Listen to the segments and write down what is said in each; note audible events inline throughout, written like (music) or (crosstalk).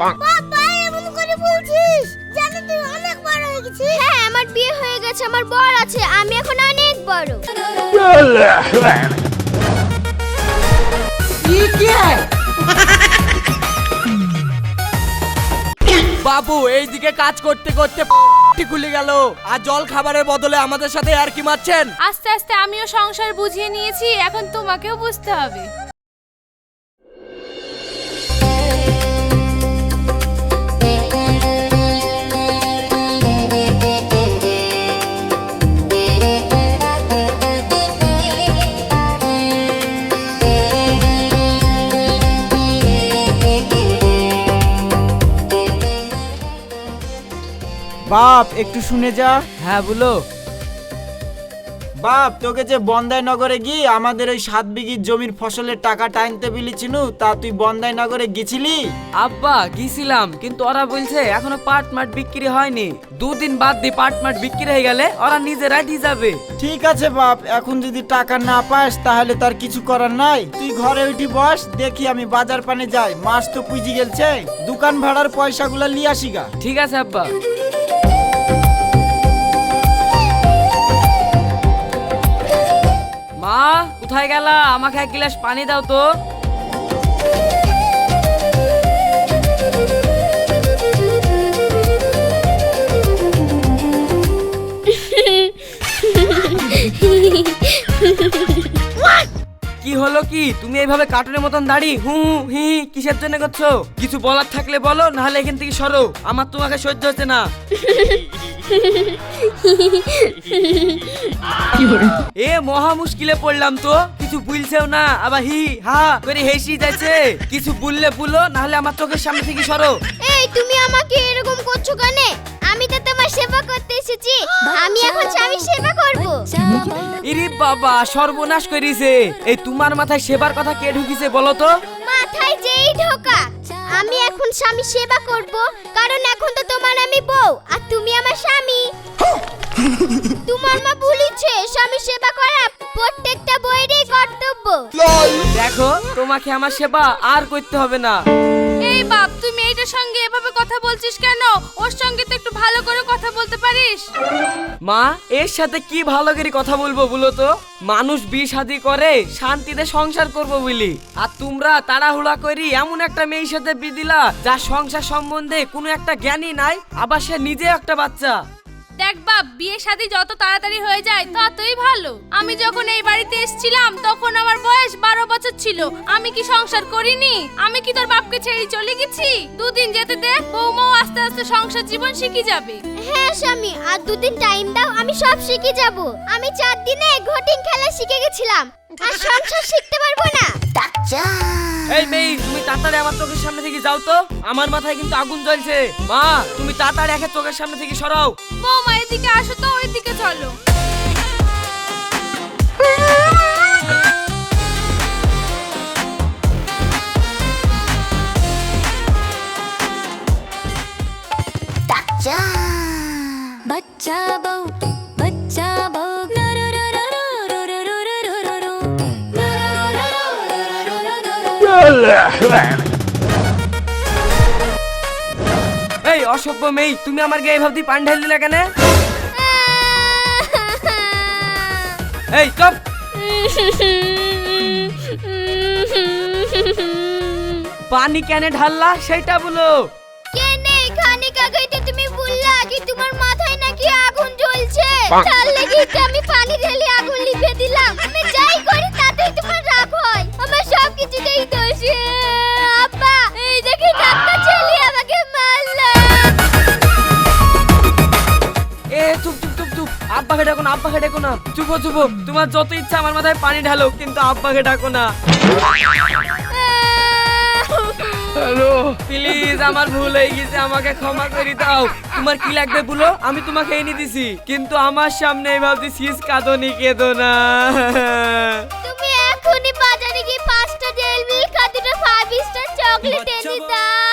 বাবা এমন করে বলছিস? জানি তুই অনেক বড় হয়ে গেছিস। হ্যাঁ আমার বিয়ে হয়ে গেছে আমার বর আছে আমি এখন অনেক বড়। বাবু এইদিকে কাজ করতে করতে খুলে গেল। আর জল খাবারের বদলে আমাদের সাথে আর কি মারছেন? আস্তে আস্তে আমিও সংসার বুঝিয়ে নিয়েছি এখন তোমাকেও বুঝতে হবে। বাপ একটু শুনে যা। হ্যাঁ বলো। বাপ তোকে যে বন্দাই নগরে গিয়ে আমাদের ওই সাত বিঘির জমির ফসলের টাকা টাইনতে বিলিছিনু তা তুই বন্দাই নগরে গেছিলি? আব্বা গিয়েছিলাম কিন্তু ওরা বলছে এখনও পাট মাঠ বিক্রি হয়নি। দুদিন বাদ দিয়ে পাট মাঠ বিক্রি হয়ে গেলে ওরা নিজেরাই দিয়ে যাবে। ঠিক আছে বাপ এখন যদি টাকা না পাস তাহলে তার কিছু করার নাই। তুই ঘরে উঠি বস দেখি আমি বাজার পানে যাই। মাছ তো পুজি গেলছে। দোকান ভাড়ার পয়সাগুলো লিয়ে আসি গা ঠিক আছে আব্বা। মা কোথায় গেলা? আমাকে এক গ্লাস পানি দাও তো। কি হলো কি? তুমি এইভাবে কার্টুনের মতন দাঁড়ি হু হু, হি হি কিসের জন্য করছ? কিছু বলার থাকলে বলো নাহলে এখান থেকে সরো। আমার তোমাকে সহ্য হচ্ছে না। (laughs) এ মহা মুশকিলে পড়লাম তো। কিছু বুঝছেও না। আবার হি হা করে হেসি যাচ্ছে। কিছু বললে বলো নাহলে আমার চোখের সামনে থেকে সরো। এই তুমি আমাকে এরকম করছ কেন? আমি তো তোমার সেবা করতে এসেছি। আমি এখন স্বামীর সেবা করব। ইরে বাবা সর্বনাশ করিছে। এই তোমার মাথায় সেবার কথা কে ঢুকিছে বলো তো? মাথায় যেই ঢোকা। আমি এখন স্বামী সেবা করব কারণ এখন তো তোমার আমি বউ আর তুমি আমার স্বামী। তোমার মা বলেছে স্বামী সেবা করা প্রত্যেকটা বইয়েরই কর্তব্য। দেখো তোমাকে আমার সেবা আর করতে হবে না। এই বাপ তুই মেয়েটার সঙ্গে এভাবে কথা বলছিস কেন? ওর সঙ্গে তো একটু ভালো করে কথা বলতে পারিস? মা এর সাথে কি ভালো করে কথা বলব বলো তো? মানুষ বিয়ে শাদি করে শান্তিতে সংসার করব বলি। আর তোমরা তাড়াহুড়া করি এমন একটা মেয়ের সাথে বিয়ে দিলা যার সংসার সম্বন্ধে কোনো একটা জ্ঞানই নাই আবার সে নিজে একটা বাচ্চা। দেখ বাপ বিয়ে শাদী যত তাড়াতাড়ি হয়ে যায় ততই ভালো। আমি যখন এই বাড়িতে এসেছিলাম তখন আমার বয়স বারো বছর ছিল। আমি কি সংসার করিনি? আমি কি তোর বাপকে ছেড়ে চলে গেছি? দুদিন যেতে দে বৌমাও আস্তে আস্তে সংসার জীবন শিখে যাবে। হ্যাঁ স্বামী আর দুদিন টাইম দাও আমি সব শিখে যাব। আমি চার দিনে ঘটিং খেলা শিখে গেছিলাম আর সংসার শিখতে পারব না। এই মেয়ে তুমি তাড়াতাড়ি আমার চোখের সামনে থেকে যাও তো। আমার মাথায় কিন্তু আগুন জ্বলছে। মা তুমি তাড়াতাড়ি একে চোখের সামনে থেকে সরাও। বৌমা এদিকে আসো তো ওইদিকে চলো। (laughs) বাচ্চা এই অসভ্য মেয়ে তুমি আমার গায়ে ভাবতি পান ঢালি দিলে কেন এই চপ পানি কেন ঢাললা সেটা বলো তার লেগে তো আমি পানি ঢেলে আগুন লিভে দিলাম? আমি যাই করি তাতেই তোমার রাগ হয়। আমার সব কিছুতেই দোষ আব্বা এই দেখি ডাক্তার ছেলে আমাকে মারলো। এ চুপ চুপ চুপ চুপ। আব্বাকে ডাকো না আব্বাকে ডাকো না। চুপো চুপো। তোমার যত ইচ্ছা আমার মাথায় পানি ঢালো কিন্তু আব্বাকে ডাকো না। হ্যালো প্লিজ আমার ভুল হয়ে গেছে। আমাকে ক্ষমা করে দাও। তোমার কি লাগবে বলো? আমি তোমাকে এনে দিছি। কিন্তু আমার সামনে ভাবছি শীষ কাঁদনি কেঁদো না। তুমি এখনই বাজারে গিয়ে পাঁচটা জেল মিল্ক আর দুটো ফাইভ স্টার চকলেট এনে দাও।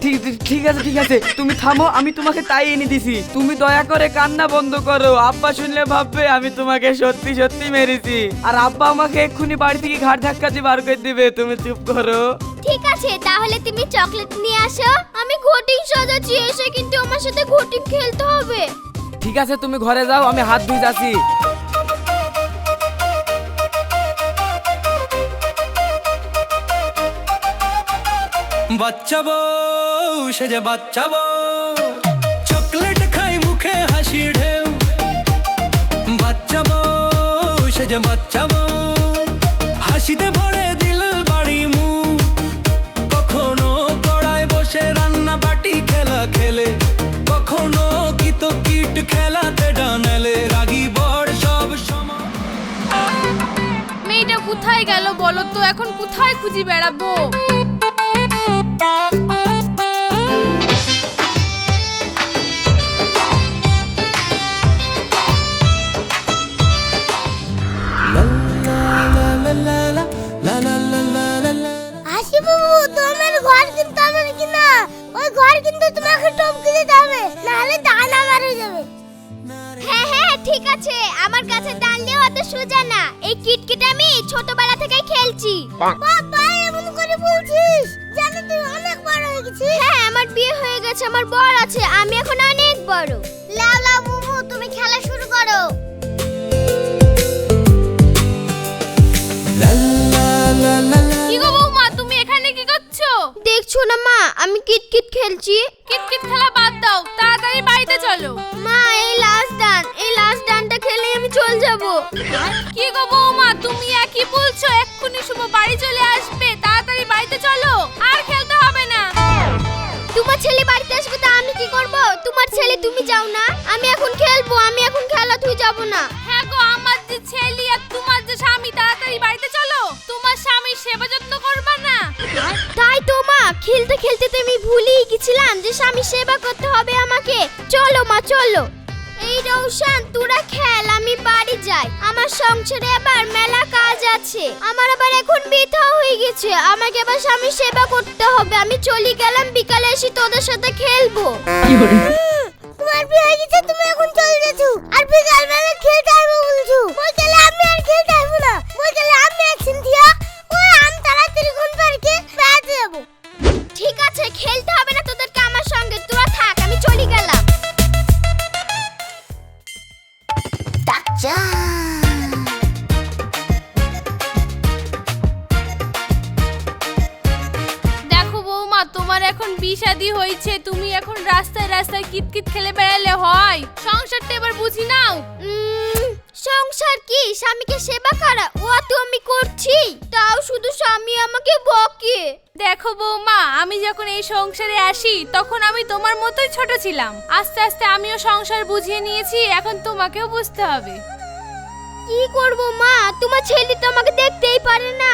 ঠিক- ঠিক আছে ঠিক আছে। তুমি থামো আমি তোমাকে তাই এনে দিছি। তুমি দয়া করে কান্না বন্ধ করো। আব্বা শুনলে ভাববে আমি তোমাকে সত্যি সত্যি মেরেছি। আর আব্বা আমাকে এক্ষুনি বাড়ি থেকে ঘাট ধাক্কা দিয়ে বার করে দিবে। তুমি চুপ করো। ঠিক আছে তাহলে তুমি চকলেট নিয়ে আসো। আমি ঘটিং সাজাচ্ছি এসে কিন্তু আমার সাথে ঘটিং খেলতে হবে। ঠিক আছে তুমি ঘরে যাও আমি হাত ধুই যাচ্ছি। বাচ্চা বউ সে যে বাচ্চা বউ। চকলেট খাই মুখে হাসি ঢেউ। বাচ্চা বউ সে যে বাচ্চা বউ। হাসিতে ভরে কোথায় গেল বলো তো? এখন কোথায় খুঁজি বেড়াবো? বড় লাও লাও বুবু তুমি খেলা শুরু করো। কি গো বৌমা তুমি এখানে কি করছ? দেখছ না মা আমি কিটকিট খেলছি। কিটকিট খেলা বাদ দাও তাড়াতাড়ি বাড়িতে চলো। মা এই লাস্ট ডান এই লাস্ট ডানটা খেলে আমি চলে যাব। কি গো বৌমা তুমি একই বলছো এক্ষুনি শুভ বাড়ি চলে আসবে তাড়াতাড়ি বাড়িতে চলো। আর খেলতে তোমার ছেলে বাড়িতে আসবে তা আমি কি করব? তোমার ছেলে তুমি যাও না। আমি এখন খেলব আমি এখন খেলা তুই যাব না। হ্যাঁ গো আমার যে ছেলে আর তোমার যে স্বামী তাড়াতাড়ি বাড়িতে চলো। তোমার স্বামীর সেবা যত্ন করবে না। তাই তো মা খেলতে খেলতে তো আমি ভুলেই গেছিলাম যে স্বামী সেবা করতে হবে আমাকে। চলো মা চলো। এই রৌশান তোরা খেল আমি বাড়ি যাই। আমার সংসারে আবার মেলা কাজ আছে। আমার আবার এখন বৃথা হয়ে গেছে। আমাকে আবার স্বামী সেবা করতে হবে। আমি চলে গেলাম বিকালে এসে তোদের সাথে খেলব। তোমার বিয়ে গেছে তুমি এখন চলে যাচ্ছো। আর বিকালবেলা খেলতে আসব বলছো। বলছিলে আমি আর খেলতে আসব না। বলছিলে আমি আসি তখন আমি তোমার মতোই ছোট ছিলাম। আস্তে আস্তে আমিও সংসার বুঝিয়ে নিয়েছি এখন তোমাকেও বুঝতে হবে। কি করব মা? তোমার ছেলে তো আমাকে দেখতেই পারে না।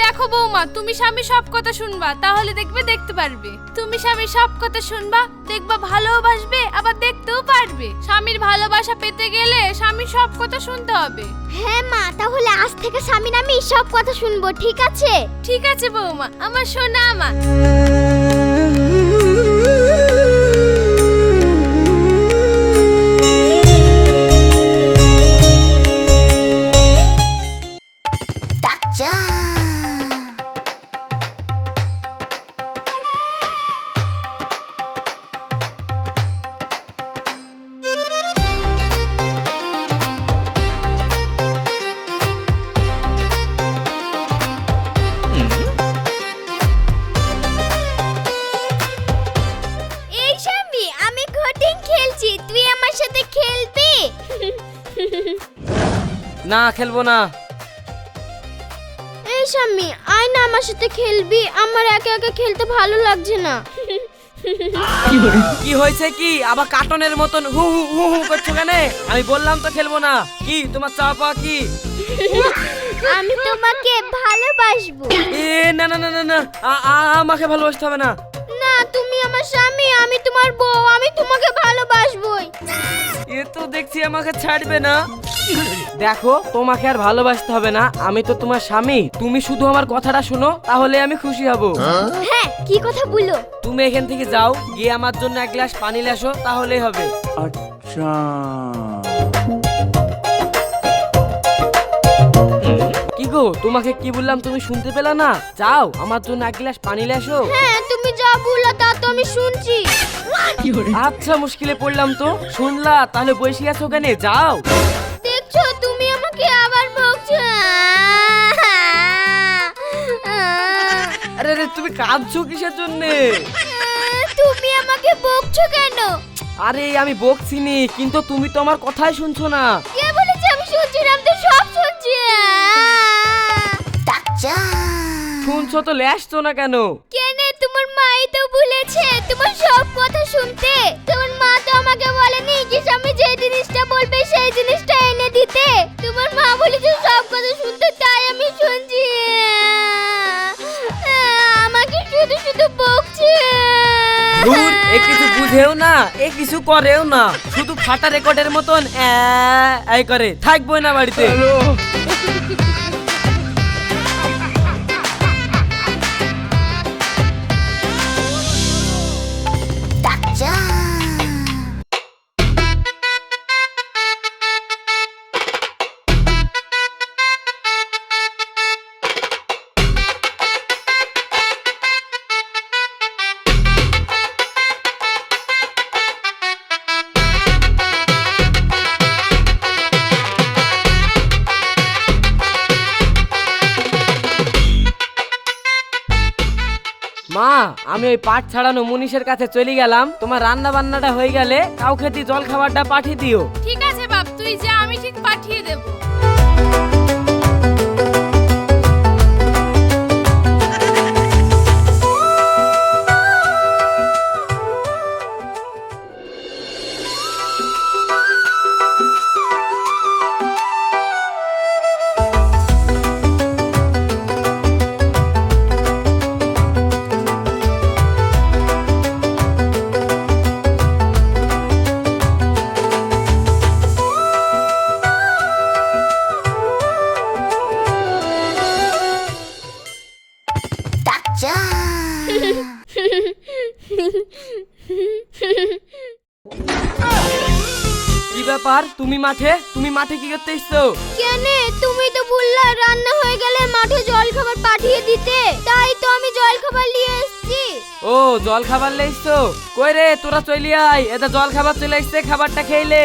দেখো বৌমা তুমি স্বামী সব কথা শুনবা তাহলে দেখবে দেখতে পারবে। তুমি স্বামী সব কথা শুনবা দেখবা ভালোবাসবে আবার দেখতেও পারবে। স্বামীর ভালোবাসা পেতে গেলে স্বামী সব কথা শুনতে হবে। হ্যাঁ মা তাহলে আজ থেকে স্বামীর আমি সব কথা শুনব ঠিক আছে? ঠিক আছে বৌমা আমার শোনা আমার না। এই স্বামী আয় না আমার সাথে খেলবি। আমার একা একা খেলতে ভালো লাগছে না। কি হয়েছে কি? আবার কার্টনের মতন হু হু হু হু করছ কেন? আমি বললাম তো খেলব না। কি তোমার চাপা কি? আমি তোমাকে ভালোবাসবো। এ না না না না না। আমাকে ভালোবাসতে হবে না। তুমি আমার স্বামী আমি তোমার বউ আমি তোমাকে ভালোবাসবই। এ তো দেখছি আমাকে ছাড়বে না। দেখো তোমাকে আর ভালোবাসতে হবে না আমি তো তোমার স্বামী। তুমি শুধু আমার কথাটা শোনো তাহলে আমি খুশি হব। হ্যাঁ কি কথা বলল? তুমি এখান থেকে যাও গিয়ে আমার জন্য এক গ্লাস পানি লেসো তাহলেই হবে। আচ্ছা। গো তোমাকে কি বললাম তুমি শুনতে পেলা না? যাও আমার জন্য এক গ্লাস পানি লেসো হ্যাঁ তুমি যা বললা তা তো আমি শুনছি। আচ্ছা মুশকিলে পড়লাম তো। শুনলা তাহলে বসে আছো কেন? যাও। দেখছ তুমি আমাকে আবার বকছো। আরে আরে তুমি কাঁদছো কিসের জন্যে? তুমি আমাকে বকছো কেন? আরে আমি বকছিনি কিন্তু তুমি তো আমার কথাই শুনছো না। কে শুনছো তো লেসছো না কেন? কেনে? তোমার মাই তো বলেছে তোমার সব কথা শুনতে। তোমার মা তো আমাকে বলেনি যে আমি যে জিনিসটা বলবে সেই জিনিসটা এনে দিতে। তোমার মা বলেছে সব কথা শুনতে তাই আমি শুনছি। আমাকে শুধু শুধু বকছে। ধুর এ কিছু বুঝেও না এ কিছু করেও না। শুধু ফাটা রেকর্ডের মতন অ্যা, এই করে। থাকব না বাড়িতে। ওই পাট ছাড়ানো মুনিশের কাছে চলে গেলাম। তোমার রান্না বান্নাটা হয়ে গেলে কাউকে দিয়ে জল খাবারটা পাঠিয়ে দিও। ঠিক আছে বাপ, তুই যা, আমি ঠিক পাঠিয়ে দেব। ব্যাপার তুমি মাঠে তুমি মাঠে কি করতে এসছো? কেন? তুমি তো বললা রান্না হয়ে গেলে মাঠে জল খাবার পাঠিয়ে দিতে। তাই তো আমি জল খাবার নিয়ে এসেছি। ও জল খাবার লেইছো কই রে তোরা চলে আয়। এটা জল খাবার চলে এসছে খাবারটা খেইলে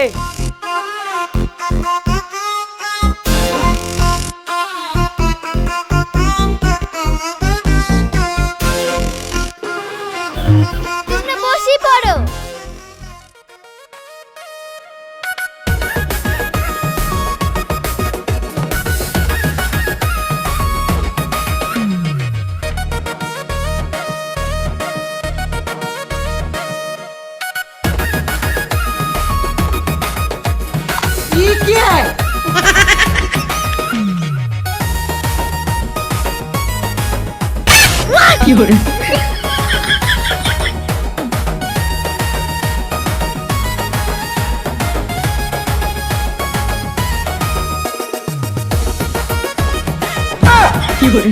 লাও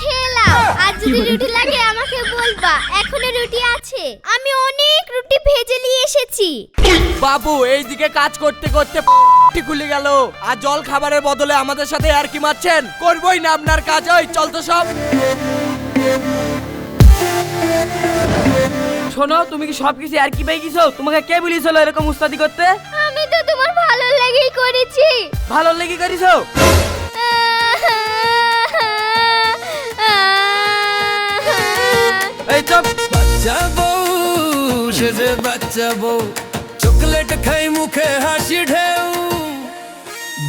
খেয়ে লাও। আর যদি রুটি লাগে আমাকে বলবা। এখনও রুটি আছে। আমি অনেক রুটি ভেজে নিয়ে এসেছি। বাবু এইদিকে কাজ করতে করতে খুলে গেল। আর জল খাবারের বদলে আমাদের সাথে আর কি মারছেন? করবই না আপনার কাজ ওই চল তো সব। শোনো তুমি কি সব কিছু আর কি গেছো তোমাকে কে বলিয়েছিল এরকম উস্তাদি করতে? আমি তো তোমার ভালো লেগেই করেছি। ভালো লেগে করিছো? এই চপ। বাচ্চা বউ সেজে বাচ্চা বউ চকলেট খাই মুখে হাসি ঢেউ।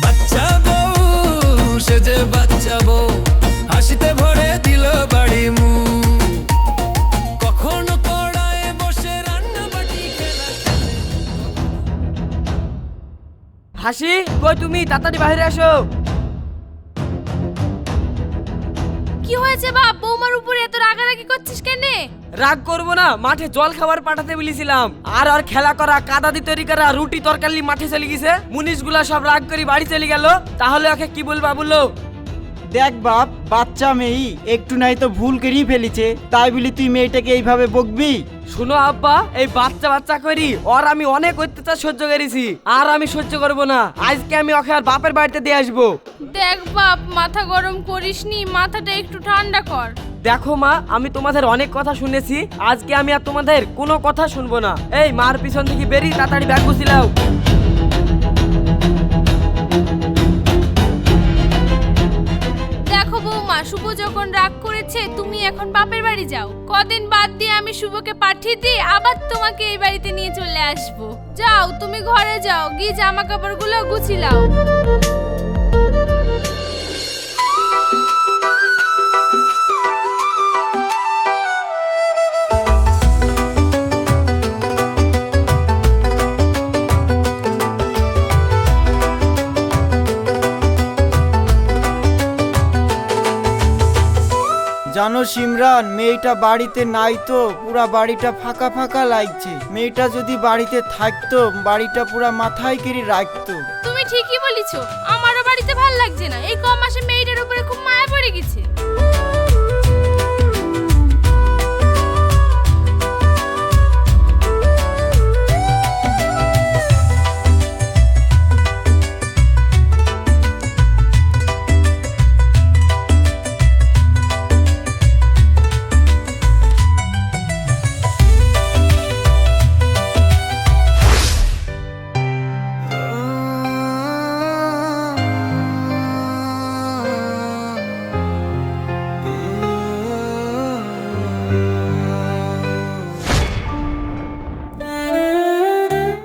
বাচ্চা বউ সেজে বাচ্চা বউ। হাসি কই তুমি? তাড়াতাড়ি বাইরে আসো কি হয়েছে বাপ? বৌমার উপরে এত রাগারাগি করছিস কেনে? রাগ করব না মাঠে জল খাবার পাঠাতে বলেছিলাম। আর আর খেলা করা কাদা দি তৈরি করা রুটি তরকারি মাঠে চলে গেছে। মুনিশগুলা সব রাগ করে বাড়ি চলে গেল। তাহলে ওকে কি বলবা বলো? দেখ বাপ বাচ্চা মেয়ে একটু নাই তো ভুল করেই ফেলিছে। তাই বলি তুই মেয়েটাকে এইভাবে বকবি? শুনো আব্বা এই বাচ্চা বাচ্চা করি ওর আমি অনেক অত্যাচার সহ্য করেছি আর আমি সহ্য করব না। আজকে আমি ওকে আর বাপের বাড়িতে দিয়ে আসব। দেখ বাপ মাথা গরম করিসনি মাথাটা একটু ঠান্ডা কর। দেখো মা আমি তোমাদের অনেক কথা শুনেছি আজকে আমি আর তোমাদের কোনো কথা শুনব না। এই মার পিছন থেকে বেরিয়ে তাড়াতাড়ি ব্যাগ গুছিলাও শুভ যখন রাগ করেছে, তুমি এখন বাপের বাড়ি যাও। কদিন বাদ দিয়ে আমি শুভকে পাঠিয়ে দিয়ে আবার তোমাকে এই বাড়িতে নিয়ে চলে আসব। যাও, তুমি ঘরে যাও, গিয়ে জামা কাপড়গুলো গুছিলাও মেয়েটা বাড়িতে নাই তো, পুরা বাড়িটা ফাঁকা ফাঁকা লাগছে। মেয়েটা যদি বাড়িতে থাকতো, বাড়িটা পুরা মাথায় কেড়ে রাখতো। তুমি ঠিকই বলেছ, আমারও বাড়িতে ভালো লাগছে না। এই কম মাসে মেয়েটার উপরে খুব মায়া পড়ে গেছে।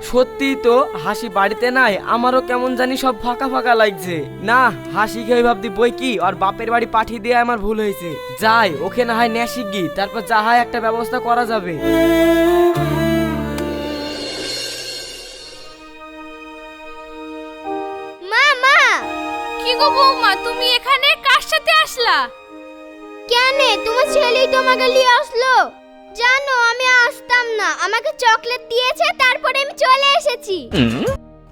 সত্যি তো হাসি বাড়িতে নাই আমারও কেমন জানি সব ফাঁকা ফাঁকা লাগছে। না হাসি খেয়ে ভাবতি বই কি আর বাপের বাড়ি পাঠিয়ে দিয়ে আমার ভুল হয়েছে। যাই ওকে না হয় নেশি গি তারপর যা হয় একটা ব্যবস্থা করা যাবে। মা মা! কি গো বৌমা তুমি এখানে? কার সাথে আসলা? কেন তোমার ছেলেই তোমাকে নিয়ে আসলো। জানো আমি আসতাম না। আমাকে চকলেট দিয়েছে তারপরে আমি চলে এসেছি।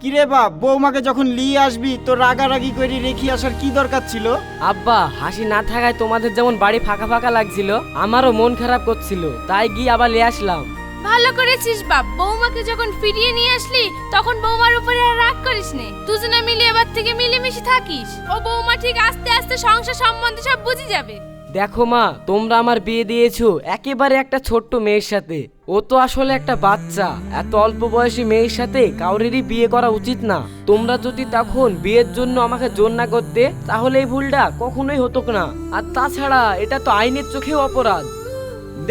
কিরে বাপ বৌমাকে যখন নিয়ে আসবি তো রাগারাগি করে রেখে আসার কি দরকার ছিল? আব্বা হাসি না থাকায় তোমাদের যেমন বাড়ি ফাঁকা ফাঁকা লাগছিল আমারও মন খারাপ করছিল তাই গিয়ে আবার নিয়ে আসলাম। ভালো করেছিস বাপ বৌমাকে যখন ফিরিয়ে নিয়ে আসলি তখন বৌমার উপরে আর রাগ করিস নে। দুজনে মিলে এবার থেকে মিলেমিশে থাকিস। ও বৌমা ঠিক আস্তে আস্তে সংসার সম্বন্ধে সব বুঝে যাবে। দেখো মা, তোমরা আমার বিয়ে দিয়েছ, একেবারে একটা ছোট্ট মেয়ের সাথে। ও তো আসলে একটা বাচ্চা। এত অল্প বয়সী মেয়ের সাথে কাউরেরই বিয়ে করা উচিত না। তোমরা যদি তখন বিয়ের জন্য আমাকে জোর না করতে, তাহলে এই ভুলটা কখনোই হতো না। আর তাছাড়া এটা তো আইনের চোখেও অপরাধ।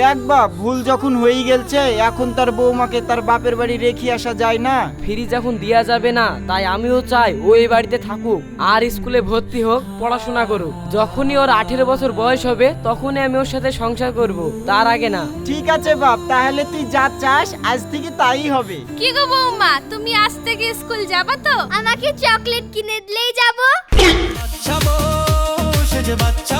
দেখ বা ভুল যখন হয়ে গেলছে এখন তার বৌমাকে তার বাপের বাড়ি রেখে আসা যায় না। ফ্রি যখন দেওয়া যাবে না তাই আমিও চাই ও এই বাড়িতে থাকুক আর স্কুলে ভর্তি হোক পড়াশোনা করুক। যখনই ওর আঠেরো বছর বয়স হবে তখনই আমি ওর সাথে সংসার করব তার আগে না। ঠিক আছে বাপ তাহলে তুই যা চাস আজ থেকে তাই হবে। কি গো বৌমা তুমি আজ থেকে স্কুল যাবা তো? আমাকে চকলেট কিনে দিলেই যাব। বাচ্চা বাচ্চা